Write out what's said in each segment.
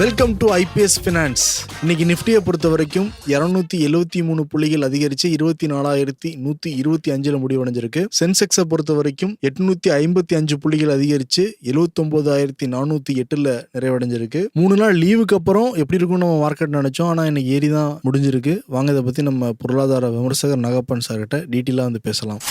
welcome to IPS finance இன்னைக்கு நிஃப்டியை பொறுத்த வரைக்கும் இரநூத்தி எழுவத்தி மூணு புள்ளிகள் அதிகரித்து இருபத்தி நாலாயிரத்தி நூற்றி இருபத்தி அஞ்சில் முடிவடைஞ்சிருக்கு. சென்செக்ஸை பொறுத்த வரைக்கும் எட்நூத்தி ஐம்பத்தி அஞ்சு புள்ளிகள் அதிகரித்து எழுவத்தொம்போதாயிரத்தி நானூற்றி எட்டில் நிறைவடைஞ்சிருக்கு. மூணு நாள் லீவுக்கு அப்புறம் எப்படி இருக்கும் நம்ம மார்க்கெட் நினச்சோம். ஆனால் இன்னைக்கு ஏறி தான் முடிஞ்சிருக்கு. வாங்க இதை பற்றி நம்ம பொருளாதார விமர்சகர் நகப்பன் சார்கிட்ட டீட்டெயிலாக வந்து பேசலாம்.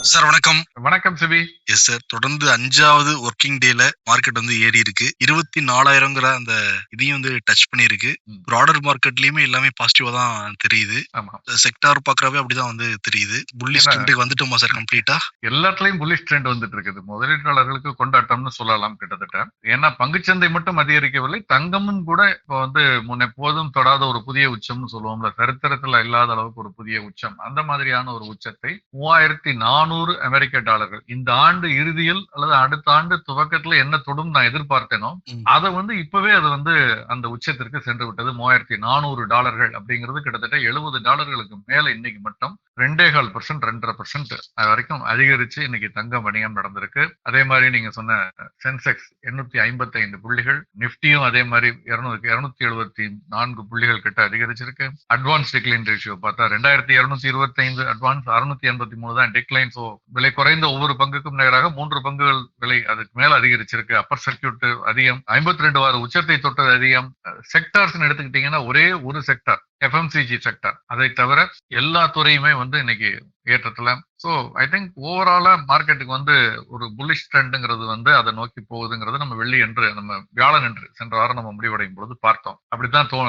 சார் வணக்கம். வணக்கம் சிபி. எஸ் சார் தொடர்ந்து அஞ்சாவது ஒர்க்கிங் டேல மார்க்கெட் வந்து ஏறி இருக்கு. இருபத்தி நாலாயிரங்கிற அந்த இதையும் வந்து டச் பண்ணியிருக்கு. ம். ப்ராடர் மார்க்கெட்லயுமே எல்லாமே பாசிட்டிவா தான் தெரியுது. ஆமா. செக்டார் பாக்குறவே அப்படிதான் வந்து தெரியுது. புள்ளி ஸ்டெண்டுக்கு வந்துட்டோமா சார் கம்ப்ளீட்டா எல்லாத்துலயும் புலிஷ் ட்ரெண்ட் வந்துட்டு இருக்குது. முதலீட்டாளர்களுக்கு கொண்டாட்டம்னு சொல்லலாம் கிட்டத்தட்ட. ஏன்னா பங்குச்சந்தை மட்டும் அதிகரிக்கவில்லை. தங்கமும் கூட இப்போ வந்து முன்ன எப்போதும் தொடாத ஒரு புதிய உச்சம்னு சொல்லுவோம்ல. சரித்திரத்துல இல்லாத அளவுக்கு ஒரு புதிய உச்சம். அந்த மாதிரியான ஒரு உச்சத்தை மூவாயிரத்தி நானூறு அமெரிக்க டாலர்கள். இந்த ஆண்டு இறுதியில் அல்லது அடுத்த ஆண்டு துவக்கத்துல என்ன தொடும் நான் எதிர்பார்த்தேனோ. அதை வந்து இப்பவே அது வந்து அந்த உச்சத்திற்கு சென்று விட்டது. மூவாயிரத்தி நானூறு டாலர்கள் அப்படிங்கிறது கிட்டத்தட்ட எழுபது டாலர்களுக்கு மேல இன்னைக்கு மட்டும். ரெண்டே கால் பர்சன்ட் ரெண்டரை பர்சன்ட் வரைக்கும் அதிகரிச்சு இன்னைக்கு தங்கம் வணிகம் நடந்திருக்கு. அதே மாதிரி நீங்க சொன்ன சென்செக்ஸ் எண்ணூத்தி ஐம்பத்தி ஐந்து புள்ளிகள் நிப்டியும் அதே மாதிரி இருநூறு இருநூத்தி எழுபத்தி நான்கு புள்ளிகள் கிட்ட அதிகரிச்சிருக்கு. அட்வான்ஸ் டிக்ளைன் ரேஷியோ பார்த்தா ரெண்டாயிரத்தி இருநூத்தி இருபத்தி ஐந்து அட்வான்ஸ் அறுநூத்தி எண்பத்தி மூணு தான் டிக்ளைன் ஸோ விலை குறைந்த ஒவ்வொரு பங்குக்கும் நிகராக மூன்று பங்குகள் விலை அதுக்கு மேல அதிகரிச்சிருக்கு. அப்பர் சர்க்கியூட் அதிகம். ஐம்பத்தி ரெண்டு வார உச்சத்தை தொட்டது அதிகம். செக்டார்ஸ் எடுத்துக்கிட்டீங்கன்னா ஒரே ஒரு செக்டார் எஃப்எம்சிஜி செக்டார் அதை தவிர எல்லா துறையுமே வந்து இன்னைக்கு ஏற்றத்துல. ஸோ ஐ திங்க் ஓவராலா மார்க்கெட்டுக்கு வந்து ஒரு புல்லிஷ் ட்ரெண்டுங்கிறது வந்து அதை நோக்கி போகுதுங்கிறது நம்ம வெள்ளி என்று நம்ம வியாழன் என்று சென்ற வாரம் நம்ம முடிவடையும் பொழுது பார்த்தோம். அப்படித்தான் தோ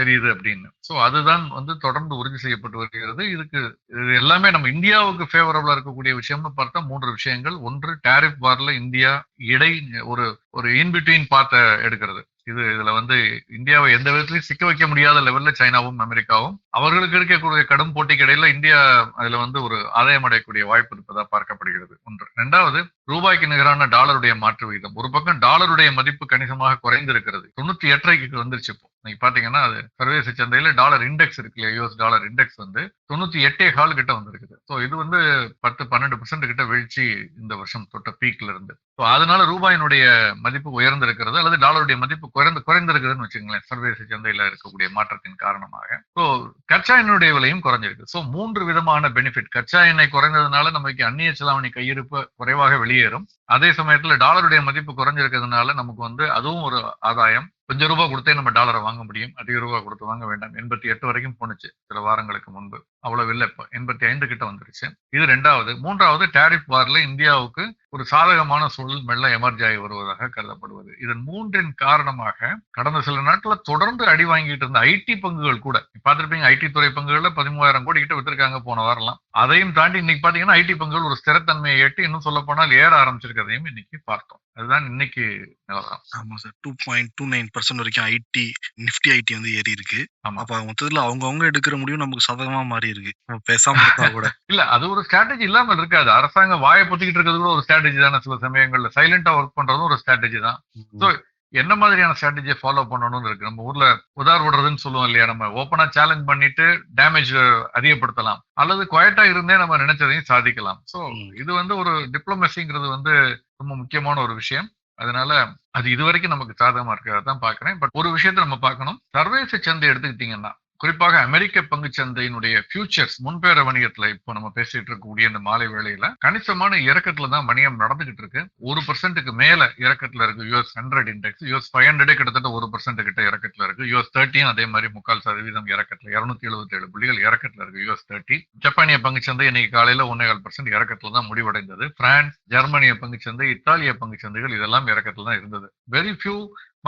தெரியுது அப்படின்னு. ஸோ அதுதான் வந்து தொடர்ந்து உறுதி செய்யப்பட்டு வருகிறது. இதுக்கு இது எல்லாமே நம்ம இந்தியாவுக்கு ஃபேவரபிளா இருக்கக்கூடிய விஷயம்னு பார்த்தா மூன்று விஷயங்கள். ஒன்று டேரிஃப் பார்ல இந்தியா இடை ஒரு ஒரு இன்பிட்வீன் பார்த்த எடுக்கிறது. இது இதுல வந்து இந்தியாவை எந்த விதத்திலையும் சிக்க வைக்க முடியாத லெவல்ல சைனாவும் அமெரிக்காவும் அவர்களுக்கு இருக்கக்கூடிய கடும் போட்டிக்கு இடையில இந்தியா அதுல வந்து ஒரு ஆதாயம் அடையக்கூடிய வாய்ப்பு இருப்பதா பார்க்கப்படுகிறது. ஒன்று. ரெண்டாவது ரூபாய்க்கு நிகரான டாலருடைய மாற்று விகிதம். ஒரு பக்கம் டாலருடைய மதிப்பு கணிசமாக குறைந்திருக்கிறது. தொண்ணூத்தி எட்டரைக்கு வந்துருச்சு இப்போ. நீங்க பாத்தீங்கன்னா அது சர்வதேச சந்தையில டாலர் இண்டெக்ஸ் இருக்கு இல்லையா? யூஎஸ் டாலர் இண்டெக்ஸ் வந்து தொண்ணூத்தி எட்டே கால் கிட்ட வந்திருக்குது. ஸோ இது வந்து பத்து பன்னெண்டு பர்சன்ட் கிட்ட வீழ்ச்சி இந்த வருஷம் தொட்ட பீக்ல இருந்து. ஸோ அதனால ரூபாயினுடைய மதிப்பு உயர்ந்திருக்கிறது அல்லது டாலருடைய மதிப்பு குறைந்து குறைந்திருக்குதுன்னு வச்சுங்களேன் சர்வதேச சந்தையில இருக்கக்கூடிய மாற்றத்தின் காரணமாக. ஸோ கச்சா எண்ணுடைய விலையும் குறைஞ்சிருக்கு. ஸோ மூன்று விதமான பெனிஃபிட் கச்சா எண்ணெய் குறைந்ததுனால நமக்கு அந்நிய செலாவணி கையிருப்பு குறைவாக வெளியே வெளியேறும் அதே சமயத்துல டாலருடைய மதிப்பு குறைஞ்சிருக்கிறதுனால நமக்கு வந்து அதுவும் ஒரு ஆதாயம். கொஞ்சம் ரூபாய் கொடுத்தே நம்ம டாலரை வாங்க முடியும். அதிக ரூபாய் கொடுத்து வாங்க வேண்டாம். எண்பத்தி எட்டு வரைக்கும் போனுச்சு சில வாரங்களுக்கு முன்பு. அவ்வளவு இல்லை இப்போ. எண்பத்தி ஐந்து கிட்ட வந்துருச்சு. இது ரெண்டாவது. மூன்றாவது டாரிஃப் வாரில் இந்தியாவுக்கு ஒரு சாதகமான சூழல் மெல்ல எமர்ஜ் ஆகி வருவதாக கருதப்படுவது. இதன் மூன்றின் காரணமாக கடந்த சில நாட்டில் தொடர்ந்து அடி வாங்கிட்டு இருந்த ஐடி பங்குகள் கூட பார்த்துருப்பீங்க ஐடி துறை பங்குகளில் பதிமூவாயிரம் கோடி கிட்ட வித்திருக்காங்க போன வாரம்லாம். அதையும் தாண்டி இன்னைக்கு பார்த்தீங்கன்னா ஐடி பங்குகள் ஒரு ஸ்திரத்தன்மையை எட்டி இன்னும் சொல்ல போனால் ஏற ஆரம்பிச்சிருக்கிறதையும் இன்னைக்கு பார்த்தோம். அதுதான் இன்னைக்கு நிலவரம். ஆமா sir. Two point two nine percent வரைக்கும் ஐடி நிஃப்டி ஐடி வந்து ஏறி இருக்கு. ஆமா. அப்ப மொத்தத்துல அவங்கவங்க எடுக்கிற முடிவு நமக்கு சாதகமா மாறி இருக்கு. நம்ம பேசாம இருக்கா கூட. இல்ல அது ஒரு ஸ்ட்ராட்டஜி இல்லாமல் இருக்காது. அரசாங்கம் வாயை பொத்திக்கிட்டு இருக்கிறது கூட ஒரு ஸ்ட்ராட்டஜி தானே சில சமயங்கள்ல. சைலண்டா ஒர்க் பண்றதும் ஒரு ஸ்ட்ராட்டஜி தான். So, என்ன மாதிரியான ஸ்ட்ராட்டஜியை ஃபாலோ பண்ணணும்னு இருக்கு? நம்ம ஊர்ல உதார் விடுறதுன்னு சொல்லுவோம் இல்லையா? நம்ம ஓப்பனா சேலஞ்ச் பண்ணிட்டு டேமேஜ் அதிகப்படுத்தலாம். அல்லது குவைட்டா இருந்தே நம்ம நினைச்சதையும் சாதிக்கலாம். சோ ம். இது வந்து ஒரு டிப்ளமசிங்கிறது வந்து ரொம்ப முக்கியமான ஒரு விஷயம். அதனால அது இதுவரைக்கும் நமக்கு சாதகமா இருக்கிறதா தான் பாக்குறேன் பட் ஒரு விஷயத்த நம்ம பார்க்கணும். சர்வதேச சந்தை எடுத்துக்கிட்டீங்கன்னா குறிப்பாக அமெரிக்க பங்கு சந்தையினுடைய ஃபியூச்சர்ஸ் முன்பேற வணிகத்துல இப்போ நம்ம பேசிட்டு இருக்கக்கூடிய இந்த மாலை வேளையில கணிசமான இறக்கத்துல தான் வணிகம் நடந்துகிட்டு இருக்கு. ஒரு பர்சன்ட்டுக்கு மேல இறக்கத்துல இருக்கு US hundred index US five ஹண்ட்ரடே கிட்டத்தட்ட ஒரு பர்சன்ட் கிட்ட இறக்கத்துல இருக்கு. யூஎஸ் தேர்ட்டியும் அதே மாதிரி முக்கால் சதவீதம் இறக்கத்துல இருநூத்தி எழுபத்தி ஏழு புள்ளிகள் இறக்கத்துல இருக்கு யூஎஸ் தேர்ட்டி ஜப்பானிய பங்கு சந்தை இன்னைக்கு காலையில ஒன்னேகால் பர்சன்ட் இறக்கத்துல தான் முடிவடைந்தது. பிரான்ஸ் ஜெர்மனிய பங்குச்சந்தை இத்தாலிய பங்கு சந்தைகள் இதெல்லாம் இறக்கத்துல தான் இருந்தது. Very few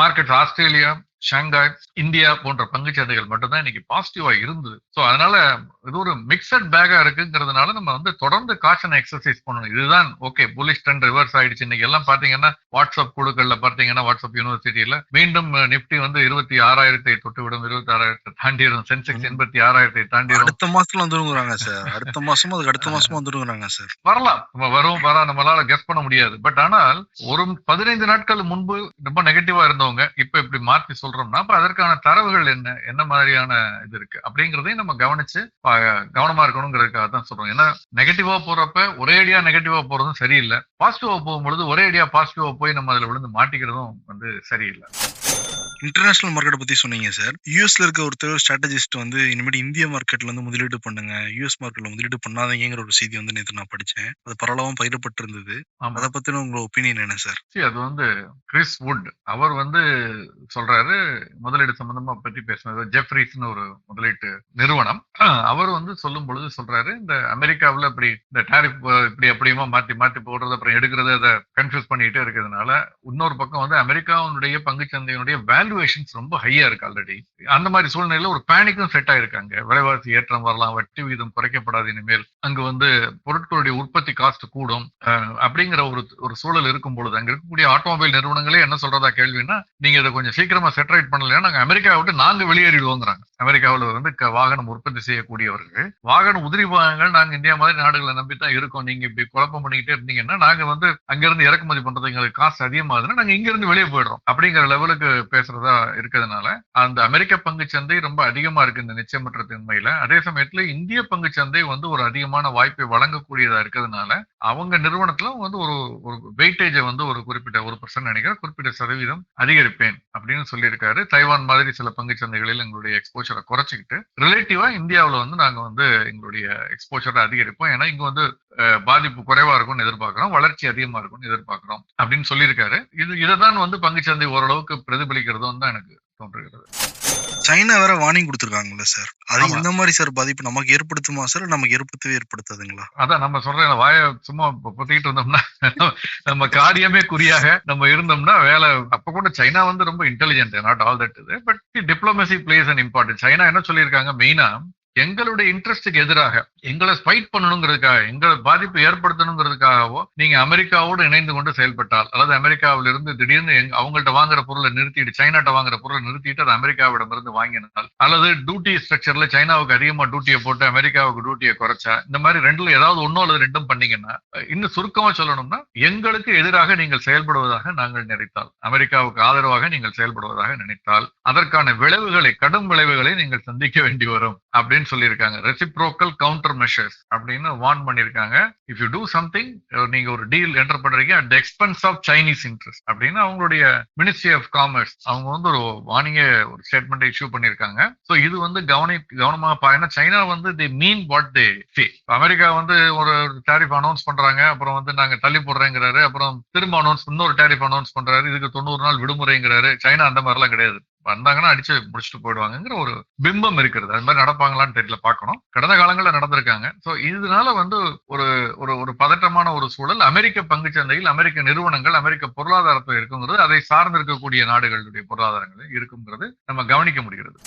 market Australia Shanghai India போன்ற பங்குச்சந்தைகள் மட்டும்தான் இன்னைக்கு பாசிட்டிவா இருந்தது. ஸோ அதனால இது ஒரு மிக்சட் பேக்கா இருக்குங்கிறதுனால நம்ம வந்து தொடர்ந்து காஷனை எக்ஸசைஸ் பண்ணணும். இதுதான் ஓகே புலிஷ் ட்ரெண்ட் ரிவர்ஸ் ஆயிடுச்சு. இன்னைக்கு எல்லாம் பாத்தீங்கன்னா வாட்ஸ்அப் குழுக்கள்ல பார்த்தீங்கன்னா வாட்ஸ்அப் யூனிவர்சிட்டியில மீண்டும் நிப்டி வந்து இருபத்தி ஆறாயிரத்தை தொட்டு விடும் இருபத்தி ஆறாயிரத்தை தாண்டிடும் சென்செக்ஸ். எண்பத்தி ஆறாயிரத்தை தாண்டிடும் அடுத்த மாசத்துல வந்துருங்கிறாங்க சார் அடுத்த மாசமும் அதுக்கு அடுத்த மாசமும் வந்துருங்கிறாங்க சார் வரலாம். நம்ம வரும் வரா நம்மளால கெஸ் பண்ண முடியாது. பட் ஆனால் ஒரு பதினைந்து நாட்கள் முன்பு ரொம்ப நெகட்டிவா இருந்தவங்க இப்ப இப்படி மாற்றி சொல்றோம்னா அப்ப அதற்கான தரவுகள் என்ன? என்ன மாதிரியான இது இருக்கு? அப்படிங்கறதையும் நம்ம கவனிச்சு பா- கவனமா இருக்கணுங்கிறதுக்காக தான் சொல்றோம். ஏன்னா நெகட்டிவா போறப்ப ஒரே அடியா நெகட்டிவா போறதும் சரியில்லை. பாசிட்டிவா போகும்பொழுது ஒரே அடியா பாசிட்டிவா போய் நம்ம அதுல விழுந்து மாட்டிக்கிறதும் வந்து சரியில்லை. இன்டர்நேஷனல் மார்க்கெட்டை பத்தி சொன்னீங்க சார் யூஎஸ்ல இருக்க ஒருத்தர் ஸ்ட்ராட்டஜிஸ்ட் வந்து இனிமேட்டு இந்திய மார்க்கெட்ல வந்து முதலீடு பண்ணுங்க. யூஎஸ் மார்க்கெட்ல முதலீடு பண்ணாதீங்கிற ஒரு செய்தி வந்து நேற்று நான் படிச்சேன். அது பரவலாவும் பயிரப்பட்டிருந்தது. அதை பத்தின உங்க ஒப்பீனியன் என்ன சார் அது வந்து கிறிஸ் வுட் அவர் வந்து சொல்றாரு முதலீடு சம்பந்தமா பத்தி பேசுனது ஜெஃப்ரிஸ்னு ஒரு முதலீட்டு நிறுவனம். அவர் வந்து சொல்லும் பொழுது சொல்றாரு இந்த அமெரிக்காவுல இப்படி இந்த டாரிஃப் இப்படி அப்படியுமா மாத்தி மாத்தி போடுறது அப்புறம் எடுக்கிறது அதை கன்ஃபியூஸ் பண்ணிட்டே இருக்கிறதுனால இன்னொரு பக்கம் வந்து அமெரிக்காவுடைய பங்குச்சந்தையினுடைய வேல்யூவேஷன்ஸ் ரொம்ப ஹையா இருக்கு ஆல்ரெடி அந்த மாதிரி சூழ்நிலையில ஒரு பேனிக்கும் செட் ஆயிருக்காங்க. விலைவாசி ஏற்றம் வரலாம் வட்டி விகிதம் குறைக்கப்படாது இனிமேல். அங்கு வந்து பொருட்களுடைய உற்பத்தி காஸ்ட் கூடும். அப்படிங்கிற ஒரு ஒரு சூழல் இருக்கும் பொழுது அங்க இருக்கக்கூடிய ஆட்டோமொபைல் நிறுவனங்களே என்ன சொல்றதா கேள்வின்னா நீங்க இதை கொஞ்சம் சீக்கிரமா செட்டரேட் பண்ணலைன்னா நாங்க அமெரிக்காவை விட்டு நாங்க வெளியேறிடுவோங்கிறாங்க. அமெரிக்காவில் வந்து வாகனம் உற்பத்தி செய்யக்கூடியவர்கள். வாகனம் உதிரி பாகங்கள் நாங்க இந்தியா மாதிரி நாடுகளை நம்பி தான் இருக்கோம். நீங்க இப்படி குழப்பம் பண்ணிக்கிட்டே இருந்தீங்கன்னா நாங்க வந்து அங்கிருந்து இறக்குமதி பண்றது எங்களுக்கு காசு அதிகமாகுதுன்னா நாங்க இங்கிருந்து வெளியே போயிடுறோம். அப்படிங்கிற லெவலுக்கு பேசுற பேசுறதா இருக்கிறதுனால அந்த அமெரிக்க பங்குச் சந்தை ரொம்ப அதிகமா இருக்கு இந்த நிச்சயமற்ற தன்மையில அதே சமயத்துல இந்திய பங்கு சந்தை வந்து ஒரு அதிகமான வாய்ப்பை வழங்கக்கூடியதா இருக்கிறதுனால அவங்க நிறுவனத்துல வந்து ஒரு ஒரு வெயிட்டேஜை வந்து ஒரு குறிப்பிட்ட ஒரு பர்சன்ட் நினைக்கிறேன். குறிப்பிட்ட சதவீதம் அதிகரிப்பேன் அப்படின்னு சொல்லியிருக்காரு. தைவான் மாதிரி சில பங்கு சந்தைகளில் எங்களுடைய எக்ஸ்போஷரை குறைச்சிக்கிட்டு ரிலேட்டிவா இந்தியாவில் வந்து நாங்க வந்து எங்களுடைய எக்ஸ்போஷரை அதிகரிப்போம். ஏன்னா இங்க வந்து பாதிப்பு குறைவா இருக்கும்னு எதிர்பார்க்கிறோம். வளர்ச்சி அதிகமா இருக்கும்னு எதிர்பார்க்கிறோம் அப்படின்னு சொல்லியிருக்காரு. இது இதை தான் வந்து பங்குச்சந்தை ஓரளவுக்கு பிரதிபலிக்கிறதும் தான் எனக்கு தோன்றுகிறது. சைனா வேற வார்னிங் கொடுத்துருக்காங்கல்ல சார் அது. இந்த மாதிரி சார் பாதிப்பு நமக்கு ஏற்படுத்துமா சார் நமக்கு ஏற்படுத்தவே ஏற்படுத்தாதுங்களா? அதான் நம்ம சொல்றேன் வாய சும்மா பொத்திக்கிட்டு இருந்தோம்னா நம்ம காரியமே குறியாக நம்ம இருந்தோம்னா வேலை அப்ப கூட சைனா வந்து ரொம்ப இன்டெலிஜென்ட் நாட் ஆல் தட் இது. But diplomacy plays and important China என்ன சொல்லியிருக்காங்க மெயினா எங்களுடைய இன்ட்ரெஸ்டுக்கு எதிராக எங்களை ஃபைட் பண்ணணுங்கிறதுக்காக எங்களை பாதிப்பு ஏற்படுத்தணுங்கிறதுக்காகவோ நீங்க அமெரிக்காவோடு இணைந்து கொண்டு செயல்பட்டால் அதாவது அமெரிக்காவிலிருந்து திடீர்னு அவங்கள்ட்ட வாங்குற பொருளை நிறுத்திட்டு சைனாட்ட வாங்குற பொருளை நிறுத்திட்டு அது அமெரிக்காவிடம் இருந்து வாங்கினால் அல்லது டியூட்டி ஸ்ட்ரக்சர்ல சைனாவுக்கு அதிகமா டியூட்டியை போட்டு அமெரிக்காவுக்கு டியூட்டியை குறைச்சா இந்த மாதிரி ரெண்டுல ஏதாவது ஒன்னும் அல்லது ரெண்டும் பண்ணீங்கன்னா இன்னும் சுருக்கமா சொல்லணும்னா எங்களுக்கு எதிராக நீங்கள் செயல்படுவதாக நாங்கள் நினைத்தால் அமெரிக்காவுக்கு ஆதரவாக நீங்கள் செயல்படுவதாக நினைத்தால் அதற்கான விளைவுகளை கடும் விளைவுகளை நீங்கள் சந்திக்க வேண்டி வரும் அப்படின்னு சொல்லியிருக்காங்க. ரெசிப்ரோக்கல் கவுண்டர் மெஷர்ஸ் அப்படின்னு வார்ன் பண்ணியிருக்காங்க. இஃப் யூ டூ சம்திங் நீங்க ஒரு டீல் என்டர் பண்றீங்க at expense of Chinese interest அப்படின்னு அவங்களுடைய மினிஸ்ட்ரி ஆஃப் காமர்ஸ் அவங்க வந்து ஒரு வாணிக ஒரு ஸ்டேட்மெண்ட் இஷ்யூ பண்ணியிருக்காங்க. ஸோ இது வந்து கவனி கவனமாக பா ஏன்னா சைனா வந்து தி மீன் வாட் தே ஃபே அமெரிக்கா வந்து ஒரு டேரிஃப் அனௌன்ஸ் பண்றாங்க. அப்புறம் வந்து நாங்க தள்ளி போடுறேங்கிறாரு. அப்புறம் திரும்ப அனௌன்ஸ் இன்னொரு டேரிஃப் அனௌன்ஸ் பண்றாரு. இதுக்கு தொண்ணூறு நாள் விடுமுறைங்கிறாரு. சைனா அந்த மாதிரிலாம் கிடையாது. வந்தாங்கன்னா அடிச்சு முடிச்சுட்டு போயிடுவாங்கங்கிற ஒரு பிம்பம் இருக்கிறது. அது மாதிரி நடப்பாங்களான்னு தெரியல பார்க்கணும். கடந்த காலங்களில் நடந்திருக்காங்க. ஸோ இதனால வந்து ஒரு ஒரு ஒரு பதட்டமான ஒரு சூழல். அமெரிக்க பங்குச் சந்தையில் அமெரிக்க நிறுவனங்கள் அமெரிக்க பொருளாதாரத்தில் இருக்குங்கிறது அதை சார்ந்து இருக்கக்கூடிய நாடுகளுடைய பொருளாதாரங்கள் இருக்குங்கிறது நம்ம கவனிக்க முடிகிறது.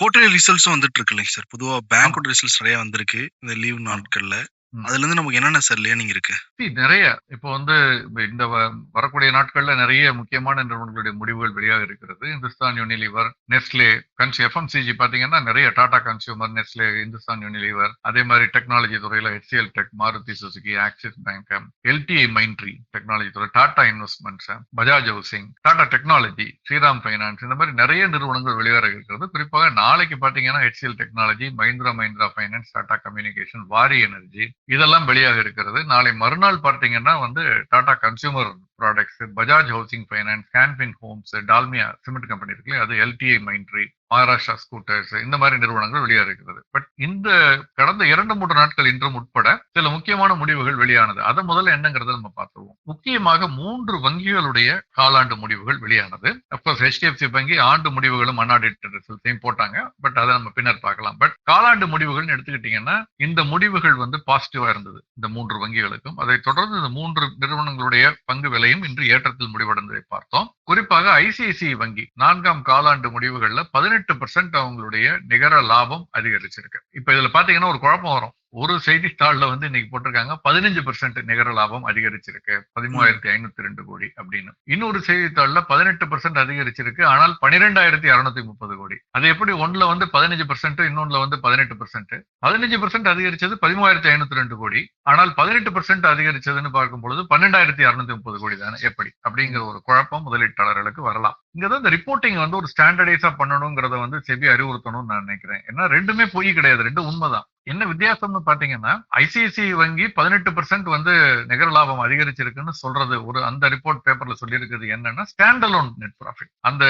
குவார்டர்லி ரிசல்ட்ஸும் வந்துட்டு இருக்கு இல்லைங்க சார் பொதுவா பேங்கோட ரிசல்ட்ஸ் நிறைய வந்திருக்கு இந்த லீவ் நாட்கள்ல. ம். அதுல இருந்து நமக்கு என்னென்ன சார் லேர்னிங் இருக்கு? நிறைய. இப்போ வந்து இந்த வ- வரக்கூடிய நாட்கள்ல நிறைய முக்கியமான நிறுவனங்களுடைய முடிவுகள் வெளியாக இருக்கிறது. இந்துஸ்தான் யூனிலிவர் நெஸ்லே கன்சி எஃப்எம்சிஜி பாத்தீங்கன்னா நிறைய Tata consumer Nestle Hindustan Unilever. அதே மாதிரி டெக்னாலஜி துறையில HCL tech Maruti Suzuki Axis bank LTI Mindtree technology துறை Tata investments Bajaj housing Tata technology Shriram finance இந்த மாதிரி நிறைய நிறுவனங்கள் வெளிவர இருக்கிறது. குறிப்பாக நாளைக்கு பாத்தீங்கன்னா HCL technology Mahindra Mahindra finance Tata communication Waaree energy இதெல்லாம் வெளியாக இருக்கிறது. நாளை மறுநாள் பார்த்தீங்கன்னா வந்து Tata consumer products Bajaj housing finance Canfin homes Dalmia cement company இருக்குல்ல அது எல்டிஐ மைண்ட்ரி மகாராஷ்டிரா ஸ்கூட்டர்ஸ் இந்த மாதிரி நிறுவனங்கள் வெளியாக இருக்கிறது. பட் இந்த கடந்த இரண்டு மூன்று நாட்கள் இன்றும் உட்பட சில முக்கியமான முடிவுகள் வெளியானது. அதை முதல்ல என்னங்கிறத நம்ம பார்த்துருவோம். முக்கியமாக மூன்று வங்கிகளுடைய காலாண்டு முடிவுகள் வெளியானது. அப்கோர்ஸ் ஹெச்டிஎஃப்சி வங்கி ஆண்டு முடிவுகளும் அன்ஆடிட்டட் ரிசல்ட்ஸையும் போட்டாங்க. பட் அதை நம்ம பின்னர் பார்க்கலாம். பட் காலாண்டு முடிவுகள்னு எடுத்துக்கிட்டீங்கன்னா இந்த முடிவுகள் வந்து பாசிட்டிவா இருந்தது. இந்த மூன்று வங்கிகளுக்கும். அதை தொடர்ந்து இந்த மூன்று நிறுவனங்களுடைய பங்கு விலையும் இன்று ஏற்றத்தில் முடிவடைந்ததை பார்த்தோம். குறிப்பாக ஐசிஐசிஐ வங்கி நான்காம் காலாண்டு முடிவுகள்ல பதினெட்டு அவங்களுடைய நிகர லாபம் அதிகரிச்சிருக்கு. இப்ப இதுல பாத்தீங்கன்னா ஒரு குழப்பம் வரும். ஒரு செய்தித்தாளில் வந்து இன்னைக்கு போட்டிருக்காங்க. பதினஞ்சு பெர்சென்ட் நிகர லாபம் அதிகரிச்சிருக்கு. பதிமூவாயிரத்தி ஐநூத்தி ரெண்டு கோடி அப்படின்னு. இன்னொரு செய்தித்தாள்ல பதினெட்டு பெர்சென்ட் அதிகரிச்சிருக்கு. ஆனால் பன்னிரெண்டாயிரத்தி அறுநூத்தி முப்பது கோடி. அது எப்படி ஒண்ணுல வந்து பதினஞ்சு பெர்சென்ட் இன்னொன்னுல வந்து பதினெட்டு பெர்சென்ட் பதினஞ்சு பெர்சென்ட் அதிகரிச்சது பதிமூவாயிரத்தி ஐநூத்தி ரெண்டு கோடி. ஆனால் பதினெட்டு பெர்சென்ட் அதிகரிச்சதுன்னு பார்க்கும் பொழுது பன்னெண்டாயிரத்தி அறுநூத்தி முப்பது கோடி தானே எப்படி? அப்படிங்கிற ஒரு குழப்பம் முதலீட்டாளர்களுக்கு வரலாம். இங்கதான் இந்த ரிப்போர்ட்டிங் வந்து ஒரு ஸ்டாண்டர்டைஸா பண்ணணுங்கிறத வந்து செபி அறிவுறுத்தணும்னு நான் நினைக்கிறேன். ஏன்னா ரெண்டுமே பொய் கிடையாது. ரெண்டு உண்மைதான். என்ன வித்தியாசம்னு பாத்தீங்கன்னா ஐசிஐசி வங்கி பதினெட்டு பெர்சென்ட் வந்து நிகர லாபம் அதிகரிச்சிருக்குன்னு சொல்றது ஒரு அந்த ரிப்போர்ட் பேப்பர்ல சொல்லியிருக்கிறது என்னன்னா ஸ்டாண்டலோன் நெட் ப்ராஃபிட் அந்த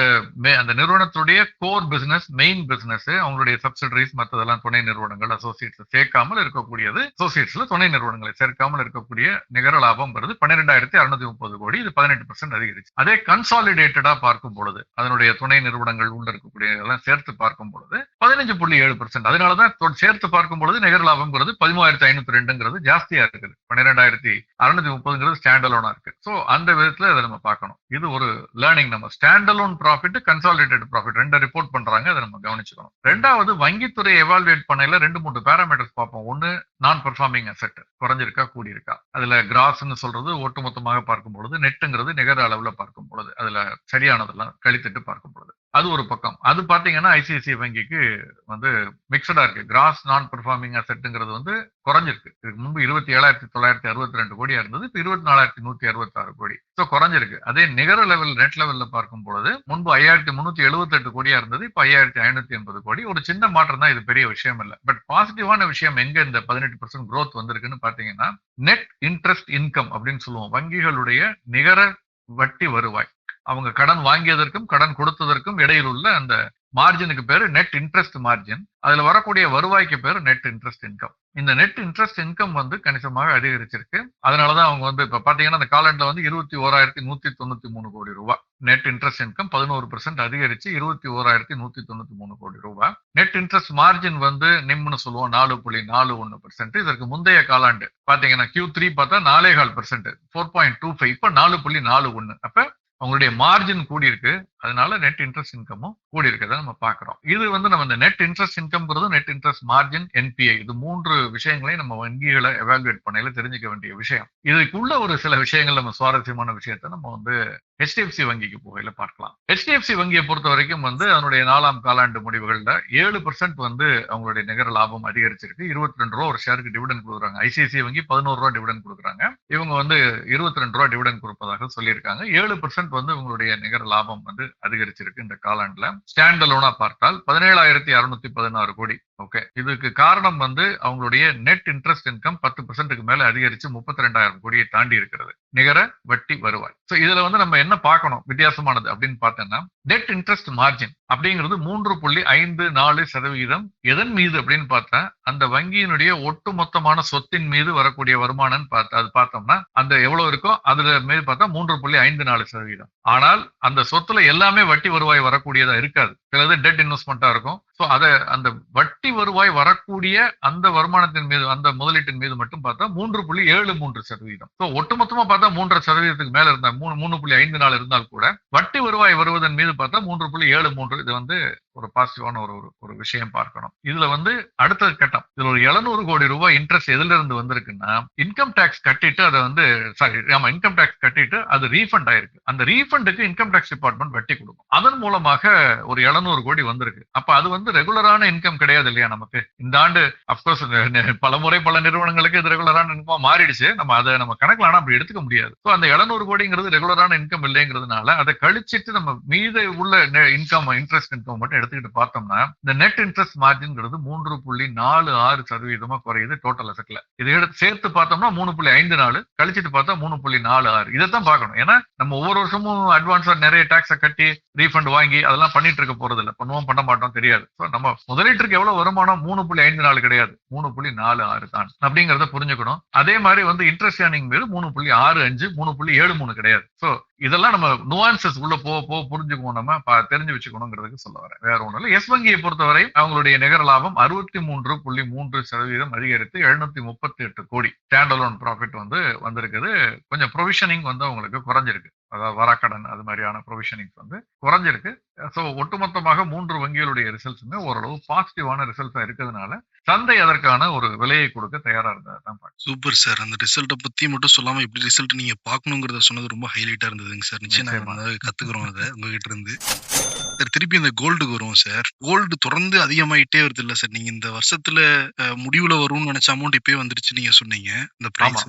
அந்த நிறுவனத்துடைய கோர் பிசினஸ் மெயின் பிசினஸ் அவங்களுடைய சப்சிடரிஸ் மற்றதெல்லாம் துணை நிறுவனங்கள் அசோசியேட்ஸ் சேர்க்காமல் இருக்கக்கூடியது அசோசியேட்ஸ்ல துணை நிறுவனங்களை சேர்க்காமல் இருக்கக்கூடிய நிகர லாபம் வருது. பன்னிரெண்டாயிரத்தி அறுநூத்தி முப்பது கோடி இது பதினெட்டு பெர்சென்ட் அதிகரிச்சு. அதே கன்சாலிடேட்டடா பார்க்கும் பொழுது அதனுடைய துணை நிறுவனங்கள் உள்ள இருக்கக்கூடிய இதெல்லாம் சேர்த்து பார்க்கும் பொழுது பதினஞ்சு புள்ளி ஏழு பெர்சென்ட் அதனாலதான் சேர்த்து பார்க்கும் பொழுது நிகர லாபம்ங்கிறது பதிமூவாயிரத்தி ஐநூத்தி ரெண்டுங்கிறது ஜாஸ்தியா இருக்குது. பன்னிரெண்டாயிரத்தி அறுநூத்தி முப்பதுங்கிறது ஸ்டாண்டலோனா இருக்கு. சோ அந்த விதத்துல அதை நம்ம பார்க்கணும். இது ஒரு லேர்னிங் நம்ம. ஸ்டாண்டலோன் ப்ராஃபிட் கன்சாலிடேட்டட் ப்ராஃபிட் ரெண்டு ரிப்போர்ட் பண்றாங்க அதை நம்ம கவனிச்சுக்கணும். ரெண்டாவது வங்கித்துறை எவால்வேட் பண்ணையில ரெண்டு மூணு பேராமீட்டர்ஸ் பார்ப்போம். ஒன்னு நான் பெர்ஃபார்மிங் அசெட் குறைஞ்சிருக்கா கூடியிருக்கா? அதுல கிராஸ்ன்னு சொல்றது ஒட்டுமொத்தமாக பார்க்கும் பொழுது நெட்டுங்கிறது நிகர அளவுல பார்க்கும் பொழுது அதுல சரியானதெல்லாம் கழித்துட்டு பார்க்கும் பொழுது. அது ஒரு பக்கம். அது பாத்தீங்கன்னா ஐசிஐசிஐ வங்கிக்கு வந்து மிக்சடா இருக்கு. கிராஸ் நான் பெர்ஃபார்மிங் அசெட்டுங்கிறது வந்து குறைஞ்சிருக்கு. இதுக்கு முன்பு இருபத்தி ஏழாயிரத்தி தொள்ளாயிரத்தி அறுபத்தி ரெண்டு கோடியா இருந்தது இப்போ இருபத்தி நாலாயிரத்தி நூத்தி அறுபத்தி ஆறு கோடி. ஸோ குறைஞ்சிருக்கு. அதே நிகர லெவல் நெட் லெவல்ல பார்க்கும் பொழுது முன்பு ஐயாயிரத்தி முன்னூத்தி எழுபத்தி எட்டு கோடியா இருந்தது இப்போ ஐயாயிரத்தி ஐநூத்தி எண்பது கோடி. ஒரு சின்ன மாற்றம் தான் இது பெரிய விஷயம் இல்லை. பட் பாசிட்டிவான விஷயம் எங்க இந்த பதினெட்டு பர்சன்ட் க்ரோத் வந்திருக்குன்னு பாத்தீங்கன்னா நெட் இன்ட்ரெஸ்ட் இன்கம் அப்படின்னு சொல்லுவோம். வங்கிகளுடைய நிகர வட்டி வருவாய். அவங்க கடன் வாங்கியதற்கும் கடன் கொடுத்ததற்கும் இடையில் உள்ள அந்த மார்ஜினுக்கு பேரு நெட் இன்ட்ரெஸ்ட் மார்ஜின் அதுல வரக்கூடிய வருவாய்க்கு பேரு நெட் இன்ட்ரெஸ்ட் இன்கம் இந்த நெட் இன்ட்ரெஸ்ட் இன்கம் வந்து கணிசமாக அதிகரிச்சிருக்கு. அதனாலதான் அவங்க வந்து இப்ப பாத்தீங்கன்னா அந்த காலண்ட்ல வந்து இருபத்தி ஓராயிரத்தி நூத்தி தொண்ணூத்தி மூணு கோடி ரூபாய் நெட் இன்ட்ரெஸ்ட் இன்கம் பதினோரு பெர்சென்ட் அதிகரிச்சு இருபத்தி ஓராயிரத்தி நூத்தி தொண்ணூத்தி மூணு கோடி ரூபாய் நெட் இன்ட்ரெஸ்ட் மார்ஜின் வந்து நிம்னு சொல்லுவோம் நாலு புள்ளி நாலு ஒன்னு பெர்சென்ட் இதற்கு முந்தைய காலாண்டு பாத்தீங்கன்னா கியூ த்ரீ பார்த்தா நாலே கால் percent four point two five இப்ப நாலு புள்ளி நாலு ஒன்னு. அப்ப அவங்களுடைய மார்ஜின் கூடி இருக்கு அதனால நெட் இன்ட்ரெஸ்ட் இன்கமும் கூடி இருக்கிறத நம்ம பார்க்குறோம். இது வந்து நம்ம இந்த நெட் இன்ட்ரெஸ்ட் இன்கம்ங்கிறது நெட் இன்ட்ரெஸ்ட் மார்ஜின் என்பிஐ இது மூன்று விஷயங்களையும் நம்ம வங்கிகளை எவாலுவேட் பண்ணையில தெரிஞ்சுக்க வேண்டிய விஷயம். இதுக்குள்ள ஒரு சில விஷயங்கள் நம்ம சுவாரஸ்யமான விஷயத்த நம்ம வந்து ஹெச்டிஎஃப்சி வங்கிக்கு போகையில பார்க்கலாம். ஹெச்டிஎஃப்சி வங்கியை பொறுத்த வரைக்கும் வந்து அதனுடைய நாலாம் காலாண்டு முடிவுகளில் ஏழு பர்சன்ட் வந்து அவங்களுடைய நிகர லாபம் அதிகரிச்சிருக்கு. இருபத்தி ரெண்டு ரூபா ஒரு ஷேருக்கு டிவிடன் கொடுக்குறாங்க. ஐசிஐசி வங்கி பதினோரு ரூபா டிவிடன் கொடுக்குறாங்க. இவங்க வந்து இருபத்தி ரெண்டு ரூபா டிவிடன் கொடுப்பதாக சொல்லியிருக்காங்க. ஏழு பர்சன்ட் வந்து உங்களுடைய நிகர லாபம் வந்து அதிகரிச்சிருக்கு இந்த காலாண்டுல. ஸ்டாண்ட் அலோனா பார்த்தால் பதினேழாயிரத்தி அறுநூத்தி பதினாறு கோடி. ஓகே இதுக்கு காரணம் வந்து அவங்களுடைய நெட் இன்ட்ரெஸ்ட் இன்கம் பத்து பர்சன்ட்டுக்கு மேல அதிகரிச்சு முப்பத்தி ரெண்டாயிரம் கோடியை தாண்டி இருக்கிறது. நிகர வட்டி வருவாய். சோ இதுல வந்து நம்ம என்ன பார்க்கணும்? வித்தியாசமானது அப்படின்னு பார்த்தோம்னா நெட் இன்ட்ரெஸ்ட் மார்ஜின் அப்படிங்கிறது மூன்று புள்ளி ஐந்து நாலு சதவிகிதம் எதன் மீது அப்படின்னு பார்த்தா அந்த வங்கியினுடைய ஒட்டுமொத்தமான சொத்தின் மீது வரக்கூடிய வருமானம் பார்த்தா அது பார்த்தோம்னா அந்த எவ்வளவு இருக்கோ அதுல மீது பார்த்தா மூன்று புள்ளி ஐந்து நாலு சதவீதம். ஆனால் அந்த சொத்துல எல்லாமே வட்டி வருவாய் வரக்கூடியதா இருக்காது. சிலது டெட் இன்வெஸ்ட்மெண்ட்டா இருக்கும் ஸோ அதை அந்த வட்டி வருவாய் வரக்கூடிய அந்த வருமானத்தின் மீது அந்த முதலீட்டின் மீது மட்டும் பார்த்தா மூன்று புள்ளி ஏழு மூன்று சதவீதம். ஸோ ஒட்டுமொத்தமா பார்த்தா மூன்றரை சதவீதத்துக்கு மேல இருந்தா மூணு மூணு புள்ளி ஐந்து நாள் இருந்தால் கூட வட்டி வருவாய் வருவதன் மீது பார்த்தா மூன்று புள்ளி ஏழு மூன்று. இது வந்து ஒரு பாசிட்டிவான ஒரு ஒரு- ஒரு விஷயம் பார்க்கணும். இதுல வந்து அடுத்த கட்டம். இதுல ஒரு எழுநூறு கோடி ரூபாய் இன்ட்ரெஸ்ட் எதுல இருந்து வந்திருக்குன்னா இன்கம் டேக்ஸ் கட்டிட்டு அதை வந்து சாரி ஆமா இன்கம் டேக்ஸ் கட்டிட்டு அது ரீஃபண்ட் ஆயிருக்கு. அந்த ரீஃபண்டுக்கு இன்கம் டேக்ஸ் டிபார்ட்மெண்ட் வட்டி கொடுக்கும். அதன் மூலமாக ஒரு எழுநூறு கோடி வந்திருக்கு. அப்ப அது வந்து ரெகுலரான இன்கம் கிடையாது இல்லையா நமக்கு? இந்த ஆண்டு அப்கோர்ஸ் பல முறை பல நிறுவனங்களுக்கு இது ரெகுலரான இன்கமா மாறிடுச்சு. நம்ம அதை நம்ம கணக்குல ஆனா அப்படி எடுத்துக்க முடியாது. ஸோ அந்த எழுநூறு கோடிங்கிறது ரெகுலரான இன்கம் இல்லைங்கிறதுனால அதை கழிச்சிட்டு நம்ம மீத உள்ள இன்கம் இன்ட்ரெஸ்ட் இன்கம் மட்டும் எடுத்துக்கிட்டு பார்த்தோம்னா இந்த நெட் இன்ட்ரெஸ்ட் மார்ஜின்ங்கிறது மூன்று புள்ளி நாலு ஆறு சதவீதமா குறையுது டோட்டல் அசட்ல இதை எடுத்து சேர்த்து பார்த்தோம்னா மூணு புள்ளி ஐந்து நாலு கழிச்சிட்டு பார்த்தா மூணு புள்ளி நாலு ஆறு. இதைத்தான் பார்க்கணும். ஏன்னா நம்ம ஒவ்வொரு வருஷமும் அட்வான்ஸா நிறைய டாக்ஸை கட்டி ரீஃபண்ட் வாங்கி அதெல்லாம் பண்ணிட்டு இருக்க போறது இல்ல பண்ணுவோம் பண்ண மாட்டோம் தெரியாது. நம்ம முதலீட்டுக்கு எவ்வளவு வருமானம்? மூணு புள்ளி ஐந்து நாலு கிடையாது. மூணு புள்ளி நாலு ஆறு தான். அப்படிங்கறத புரிஞ்சுக்கணும். அதே மாதிரி வந்து இன்ட்ரெஸ்ட் ஏர்னிங் மீது மூணு புள்ளி ஆறு அஞ்சு மூணு புள்ளி ஏழு மூணு கிடையாது. ஸோ இதெல்லாம் நம்ம நுவான்சஸ் உள்ள போக போக புரிஞ்சுக்குவோம். நம்ம தெரிஞ்சு வச்சுக்கணுங்கிறதுக்கு சொல்ல வரேன். வேற ஒன்றும் இல்லை. எஸ் வங்கியை பொறுத்தவரை அவங்களுடைய நிகர லாபம் அறுபத்தி மூன்று புள்ளி மூன்று சதவீதம் அதிகரித்து எழுநூத்தி முப்பத்தி எட்டு கோடி. ஸ்டாண்டலோன் ப்ராஃபிட் வந்து வந்திருக்குது. கொஞ்சம் ப்ரொவிஷனிங் வந்து அவங்களுக்கு குறைஞ்சிருக்கு. அதாவது வராக்கடன் அது மாதிரியான ப்ரொவிஷனிங்ஸ் வந்து குறைஞ்சிருக்கு. ஸோ ஒட்டுமொத்தமாக மூன்று வங்கிகளுடைய ரிசல்ட்ஸுமே ஓரளவு பாசிட்டிவான ரிசல்ட்ஸாக இருக்கிறதுனால சந்தை அதற்கான ஒரு விலையை கொடுக்க தயாரா இருந்தா தான். சூப்பர் சார் அந்த ரிசல்ட்டை பத்தி மட்டும் சொல்லாம இப்படி ரிசல்ட் நீங்க பார்க்கணுங்கிறத சொன்னது ரொம்ப ஹைலைட்டா இருந்ததுங்க சார் நிச்சயம். நாங்க கத்துக்கிறோம் அதை உங்ககிட்ட இருந்து. சார் திருப்பி இந்த கோல்டுக்கு வருவோம் சார் கோல்டு தொடர்ந்து அதிகமாயிட்டே வருது இல்ல சார் நீங்க இந்த வருஷத்துல முடிவுல வரும்னு நினைச்ச அமௌண்ட் இப்பயே வந்துருச்சு நீங்க சொன்னீங்க இந்த பிரைஸ்.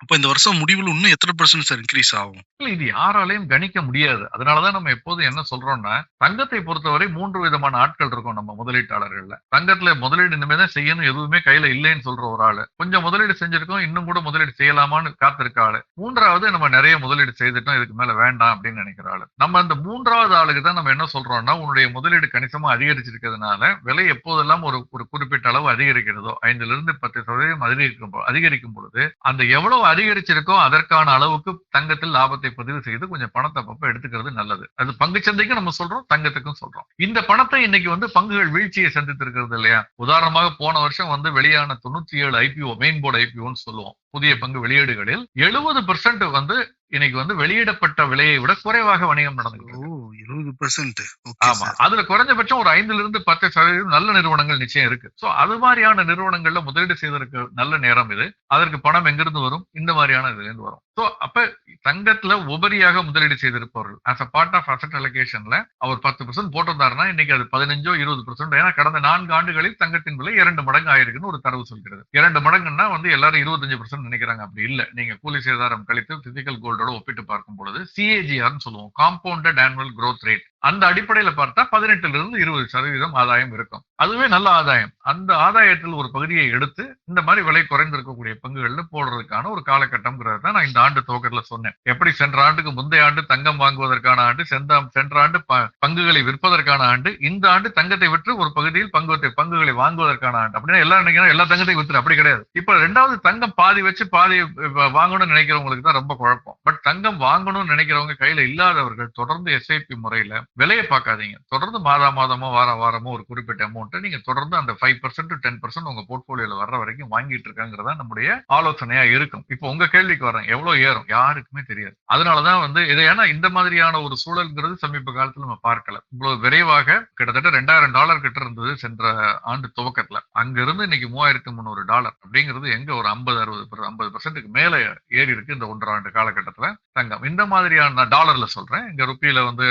அப்ப இந்த வருஷம் முடிவுல இன்னும் எத்தனை பர்சன்ட் சார் இன்க்ரீஸ் ஆகும்? இல்ல இது யாராலையும் கணிக்க முடியாது. அதனாலதான் நம்ம எப்போதும் என்ன சொல்றோம்னா தங்கத்தை பொறுத்தவரை மூன்று விதமான ஆட்கள் இருக்கும் நம்ம முதலீட்டாளர்கள்ல. தங்கத்துல முதலீடு இனிமேதான் செய்யணும் எதுவுமே கையில இல்லைன்னு சொல்ற ஒரு ஆளு. கொஞ்சம் முதலீடு செஞ்சிருக்கோம் இன்னும் கூட முதலீடு செய்யலாமான்னு காத்திருக்க ஆளு. மூன்றாவது நம்ம நிறைய முதலீடு செய்துட்டோம் இதுக்கு மேல வேண்டாம் அப்படின்னு நினைக்கிற ஆளு. நம்ம அந்த மூன்றாவது ஆளுக்கு தான் நம்ம என்ன சொல்றோம்னா உன்னுடைய முதலீடு கணிசமா அதிகரிச்சிருக்கிறதுனால விலை எப்போதெல்லாம் ஒரு ஒரு குறிப்பிட்ட அளவு அதிகரிக்கிறதோ ஐந்துல இருந்து பத்து சதவீதம் அதிகரிக்கும் அதிகரிக்கும் பொழுது அந்த எவ்வளவு அதிகரிச்சிருக்கோ அதற்கான அளவுக்கு தங்கத்தில் லாபத்தை பதிவு செய்து கொஞ்சம் பணத்தை அப்பப்ப எடுத்துக்கிறது நல்லது. அது பங்கு சந்தைக்கும் நம்ம சொல்றோம் தங்கத்துக்கும் சொல்றோம். இந்த பணத்தை இன்னைக்கு வந்து பங்குகள் வீழ்ச்சியை சந்தித்திருக்கிறது இல்லையா? உதாரணமாக போன வருஷம் வந்து வெளியான தொண்ணூத்தி ஏழு ஐபிஓ மெயின் போர்டு ஐபிஓன்னு சொல்லுவோம். புதிய பங்கு வெளியீடுகளில் எழுபது வந்து இன்னைக்கு வந்து வெளியிடப்பட்ட விலையை விட குறைவாக வணிகம் நடந்துருக்கு இருபது பர்சன்ட் ஆமா. அதுல குறைஞ்சபட்சம் ஒரு ஐந்துல இருந்து பத்து சதவீதம் நல்ல நிறுவனங்கள் நிச்சயம் இருக்கு. சோ அது மாதிரியான நிறுவனங்கள்ல முதலீடு செய்வதற்கு நல்ல நேரம் இது. அதற்கு பணம் எங்கிருந்து வரும்? இந்த மாதிரியான இதுல இருந்து வரும். ஸோ அப்ப தங்கத்துல உபரியாக முதலீடு செய்திருப்பவர்கள் as a part of asset அலோகேஷன்ல அவர் பத்து பர்சன்ட் போட்டிருந்தாருன்னா இன்னைக்கு அது பதினஞ்சோ இருபது பர்சன்ட் ஏன்னா கடந்த நான்கு ஆண்டுகளில் தங்கத்தின் விலை இரண்டு மடங்கு ஆயிருக்குன்னு ஒரு தரவு சொல்கிறது. இரண்டு மடங்குன்னா வந்து எல்லாரும் இருபத்தஞ்சு பர்சன்ட் நினைக்கிறாங்க. அப்படி இல்ல. நீங்க கூலி சேதாரம் கழித்து பிசிக்கல் கோல்டோட ஒப்பிட்டு பார்க்கும் பொழுது சிஏஜிஆர்னு சொல்லுவோம். காம்பவுண்டட் ஆனுவல் க்ரோத் ரேட் அந்த அடிப்படையில பார்த்தா பதினெட்டுல இருந்து இருபது சதவீதம் ஆதாயம் இருக்கும். அதுவே நல்ல ஆதாயம். அந்த ஆதாயத்தில் ஒரு பகுதியை எடுத்து இந்த மாதிரி விலை குறைந்திருக்கக்கூடிய பங்குகள்ல போடுறதுக்கான ஒரு காலகட்டம்ங்கிறத தான் நான் இந்த ஆண்டு துவக்கத்துல சொன்னேன். எப்படி சென்ற ஆண்டுக்கு முந்தைய ஆண்டு தங்கம் வாங்குவதற்கான ஆண்டு சென்ற சென்ற ஆண்டு ப- பங்குகளை விற்பதற்கான ஆண்டு இந்த ஆண்டு தங்கத்தை விற்று ஒரு பகுதியில் பங்கு பங்குகளை வாங்குவதற்கான ஆண்டு அப்படின்னா எல்லாரும் நினைக்கிறோம் எல்லா தங்கத்தையும் வித்துரு அப்படி கிடையாது. இப்ப ரெண்டாவது தங்கம் பாதி வச்சு பாதி வ- வாங்கணும்னு நினைக்கிறவங்களுக்கு தான் ரொம்ப குழப்பம். பட் தங்கம் வாங்கணும்னு நினைக்கிறவங்க கையில இல்லாதவர்கள் தொடர்ந்து எஸ்ஐபி முறையில விலையை பார்க்காதீங்க. தொடர்ந்து மாதா மாதமோ வார வாரமோ ஒரு குறிப்பிட்ட அமௌண்ட்டை நீங்க தொடர்ந்து அந்த ஃபைவ் பர்சன்ட் டென் பர்சன்ட் உங்க போர்ட்ஃபோலியோவில் வர்ற வரைக்கும் வாங்கிட்டு இருக்காங்கிறதா நம்முடைய ஆலோசனையா இருக்கும். இப்போ உங்க கேள்விக்கு வரேன். எவ்வளவு ஏறும்? யாருக்குமே தெரியாது. அதனாலதான் வந்து இது ஏன்னா இந்த மாதிரியான ஒரு சூழல்ங்கிறது சமீப காலத்துல நம்ம பார்க்கல. இவ்வளவு விரைவாக கிட்டத்தட்ட ரெண்டாயிரம் டாலர் கிட்ட இருந்தது சென்ற ஆண்டு துவக்கத்துல. அங்க இருந்து இன்னைக்கு மூவாயிரத்து முந்நூறு டாலர் அப்படிங்கிறது எங்க ஒரு ஐம்பது அறுபது ஐம்பது பர்சன்ட்டுக்கு மேல ஏறி இருக்கு இந்த ஒன்றரை ஆண்டு காலகட்டத்துல தங்கம். இந்த மாதிரியான நான் டாலர்ல சொல்றேன். இங்க ருப்பியில வந்து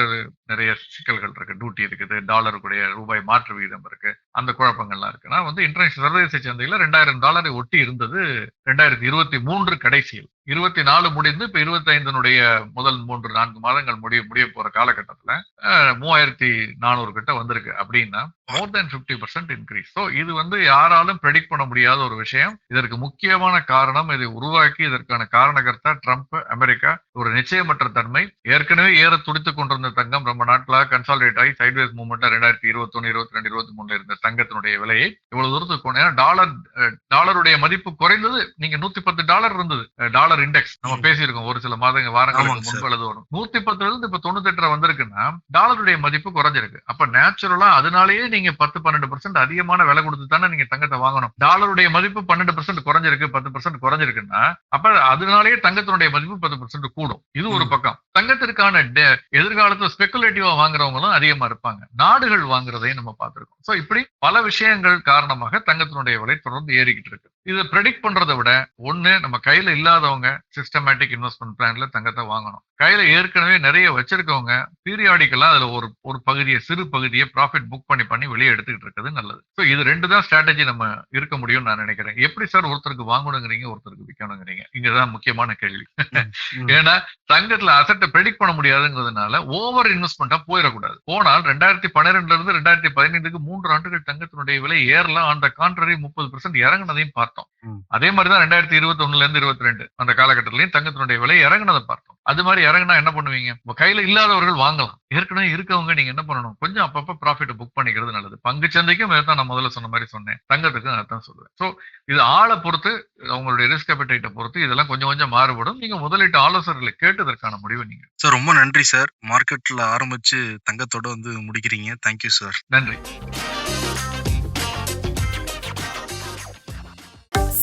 நிறைய சிக்கல்கள் இருக்கு டியூட்டி இருக்குது டாலருக்குடைய ரூபாய் மாற்று விகிதம் இருக்கு அந்த குழப்பங்கள்லாம் இருக்கு. நான் வந்து இன்டர்நேஷனல் சர்வதேச சந்தையில ரெண்டாயிரம் டாலரை ஒட்டி இருந்தது ரெண்டாயிரத்தி இருபத்தி மூன்று கடைசியில். இருபத்தி நாலு முடிந்து இப்ப இருபத்தி ஐந்தினுடைய முதல் மூன்று நான்கு மாதங்கள் முடிய முடிய போற காலகட்டத்துல மூவாயிரத்தி நானூறு கிட்ட வந்திருக்கு அப்படின்னா more than fifty percent increase so இது வந்து யாராலும் ப்ரெடிக்ட் பண்ண முடியாத ஒரு விஷயம். இதற்கு முக்கியமான காரணம் இதை உருவாக்கி இதற்கான காரணகர்த்தா ட்ரம்ப் அமெரிக்கா ஒரு நிச்சயமற்ற தன்மை. ஏற்கனவே ஏற துடித்துக் கொண்டிருந்த தங்கம் ரொம்ப நாள் நாட்களாக கன்சாலிடேட் ஆகி சைட்வேஸ் மூவ்மெண்ட் ரெண்டாயிரத்தி இருபத்தொன்னு இருபத்தி ரெண்டு இருபத்தி மூணுல இருந்த தங்கத்தினுடைய விலையை இவ்வளவு தூரத்துக்கு கொண்டு ஏன்னா டாலர் டாலருடைய மதிப்பு குறைந்தது. நீங்க நூத்தி பத்து டாலர் இருந்தது டாலர் இண்டெக்ஸ் நம்ம. பேசியிருக்கோம். ஒரு சில மாதங்க வாரங்களுக்கு முன்பு அல்லது வரும். நூத்தி பத்துல இருந்து இப்ப தொண்ணூத்தெட்டு வந்திருக்குன்னா டாலருடைய மதிப்பு குறைஞ்சிருக்கு. அப்ப நேச்சுரலா அதனாலேயே நீங்க பத்து பன்னெண்டு பர்சன்ட் அதிகமான விலை கொடுத்து தானே நீங்க தங்கத்தை வாங்கணும். டாலருடைய மதிப்பு பன்னெண்டு பர்சன்ட் குறைஞ்சிருக்கு பத்து பர்சன்ட் குறைஞ்சிருக்குன்னா அப்ப அதனாலேயே தங்கத்தினுடைய மதிப்பு பத்து பர்சன்ட் கூடும். இது ஒரு. பக்கம். தங்கத்திற்கான எதிர்காலத்துல ஸ்பெகுலேட்டிவா வாங்குறவங்களும் அதிகமா இருப்பாங்க. நாடுகள் வாங்குறதையும் நம்ம பார்த்திருக்கோம். ஸோ இப்படி பல விஷயங்கள் காரணமாக தங்கத்தினுடைய விலை தொடர்ந்து ஏறிக்கிட்டு இருக்கு. இதை ப்ரெடிக்ட் பண்றதை விட ஒண்ணு நம்ம கையில இல்லாதவங்க சிஸ்டமேட்டிக் இன்வெஸ்ட்மெண்ட் பிளான்ல தங்கத்தை வாங்கணும். கையில ஏற்கனவே நிறைய வச்சிருக்கவங்க பீரியாடிக்கலா அதுல ஒரு ஒரு பகுதியை சிறு பகுதியை ப்ராஃபிட் புக் பண்ணி பண்ணி வெளியே எடுத்துக்கிட்டு இருக்கிறது நல்லது. ஸோ இது ரெண்டு தான் ஸ்ட்ராட்டஜி நம்ம இருக்க முடியும்னு நான் நினைக்கிறேன். எப்படி சார் ஒருத்தருக்கு வாங்கணுங்கிறீங்க ஒருத்தருக்கு விற்கணுங்கிறீங்க இங்கதான் முக்கியமான கேள்வி. ஏன்னா தங்கத்துல அசட்டை ப்ரெடிக்ட் பண்ண முடியாதுங்கிறதுனால ஓவர் இன்வெஸ்ட்மெண்டா போயிடக்கூடாது. போனால் ரெண்டாயிரத்தி பன்னிரெண்டுல இருந்து ரெண்டாயிரத்தி பதினைந்துக்கு மூன்று ஆண்டுகள் தங்கத்தினுடைய விலை ஏறலாம். அந்த கான்ட்ரரி முப்பது பர்சன்ட் இறங்குனதையும் பார்த்தோம் ம். அதே மாதிரி தான் ரெண்டாயிரத்தி இருபத்தி ஒண்ணுல இருந்து இருபத்தி ரெண்டு அந்த காலகட்டத்திலையும் தங்கத்தினுடைய விலை இறங்குனதை பார்த்தோம். அது மாதிரி இறங்குனா என்ன பண்ணுவீங்க? உங்க கையில இல்லாதவர்கள் வாங்கலாம். ஏற்கனவே இருக்கவங்க நீங்க என்ன பண்ணணும்? கொஞ்சம் அப்பப்ப ப்ராஃபிட் புக் பண்ணிக்கிறது நல்லது. பங்கு சந்தைக்கும் தான் நான் முதல்ல சொன்ன மாதிரி சொன்னேன். தங்கத்துக்கும் அதான் சொல்லுவேன். ஸோ இது ஆளை பொறுத்து அவங்களுடைய ரிஸ்க் appetite பொறுத்து இதெல்லாம் கொஞ்சம் கொஞ்சம் மாறுபடும். நீங்க முதலீட்டு ஆலோசகர்களை கேட்டதற்கான முடிவை நீங்க. சார் ரொம்ப நன்றி சார் மார்க்கெட்ல ஆரம்பிச்சு தங்கத்தோட வந்து முடிக்கிறீங்க. தேங்க்யூ சார் நன்றி.